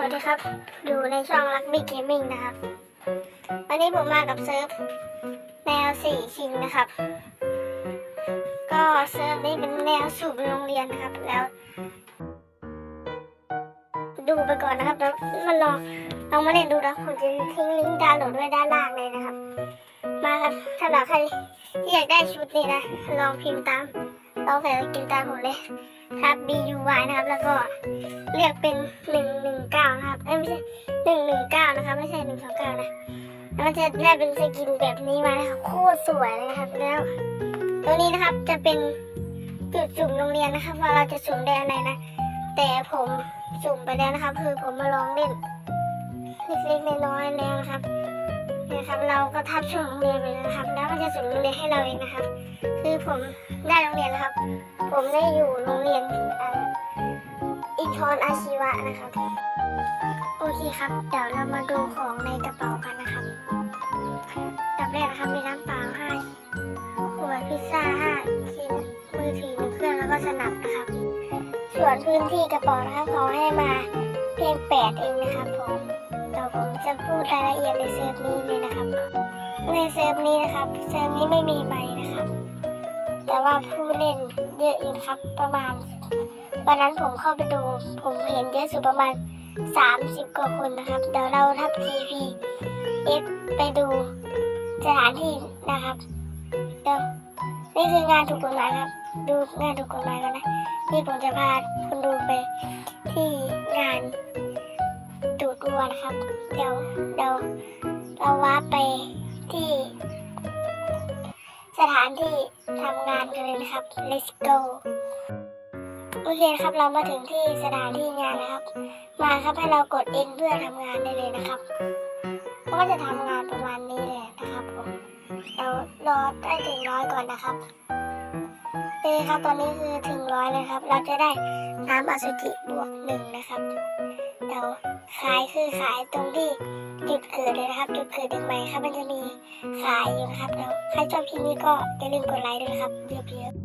วัสดีครับอยู่ในช่องรักบี้เกมมิ่งนะครับ วันนี้ผมมากับเซิร์ฟแนวสี่ชิงนะครับ ก็เซิร์ฟนี้เป็นแนวสูบโรงเรียนนะครับแล้ว ดูไปก่อนนะครับแล้วมาลองลองมาเล่นดูนะผมจะทิ้งลิงก์ดาวน์โหลดไว้ด้านล่างเลยนะครับ มาครับถ้าเราใครที่อยากได้ชุดนี้นะ ลองพิมพ์ตาม ลองใส่กินตามผมเลยครับ B U Y นะครับ แล้วก็เลือกเป็นหนึ่งหนึ่งเก้านะครับเอ้ยไม่ใช่หนึ่งหนึ่งเก้านะครับ ไม่ใช่หนึ่งสองเก้านะแล้วมันจะได้เป็นสกินแบบนี้มานะครับโคตรสวยเลยครับแล้วตัวนี้นะครับจะเป็นจุดสุ่มโรงเรียนนะครับ ว่าเราจะสุ่มได้อะไรนะ แต่ผมสุ่มไปแล้วนะครับ คือผมมาลองเล่นเล็กๆน้อยๆแล้วนะครับ นี่ยครับ เราก็ทับช่วงโรงเรียนไปเลยนะครับ แล้วมันจะสุ่มโรงเรียนให้เราเองนะครับ คือผมได้โรงเรียนแล้วครับ ผมได้อยู่โรงเรียนอินทรอาชีวะนะครับ โอเคครับ เดี๋ยวเรามาดูของในกระเป๋ากันนะครับดับแรกนะครับมีน้ำเปล่าห้าขวดพิซซ่าห้าชิ้นมือถือหนึ่งเครื่องแล้วก็สนับนะครับ ส่วนพื้นที่กระเป๋านะครับเขาให้มาเพียงแปดเองนะครับผมเดี๋ยวผมจะพูดรายละเอียดใน ในเซิร์ฟนี้นะครับ เซิร์ฟนี้ไม่มีไมค์นะครับ แต่ว่าผู้เล่นเยอะอยู่ครับประมาณ วันนั้นผมเข้าไปดู ผมเห็นเยอะสุดประมาณ 30 กว่าคนนะครับ เดี๋ยวเราทับ GP X ไปดูสถานที่นะครับ เดี๋ยวนี่คืองานถูกกฎหมายครับ ดูงานถูกกฎหมายกันนะ นี่ผมจะพาคุณดูไปที่งานดูดวัวนะครับ เดี๋ยวเดี๋ยวเราว้าไปานที่ทำงานกันเลยนะครับ let's go โอเคครับเรามาถึงที่สถานที่งานนะครับ มาครับให้เรากด N เพื่อทำงานได้เลยนะครับก็จะทำงานประมาณนี้เลยนะครับผมเรารอได้ถึงร้อยก่อนนะครับโอครับตอนนี้คือถึงร้อยเลยครับ เราจะได้น้ำอสุจิบวกหนึ่งนะครับ เดาขายคือขายตรงที่จุดเกิดเลยนะครับ จุดเกิดเด็กใหม่ครับ มันจะมีขายอยู่นะครับเดี๋ยวใครชอบคลิปนี้ก็อย่าลืมกดไลค์ด้วยนะครับเยอะๆ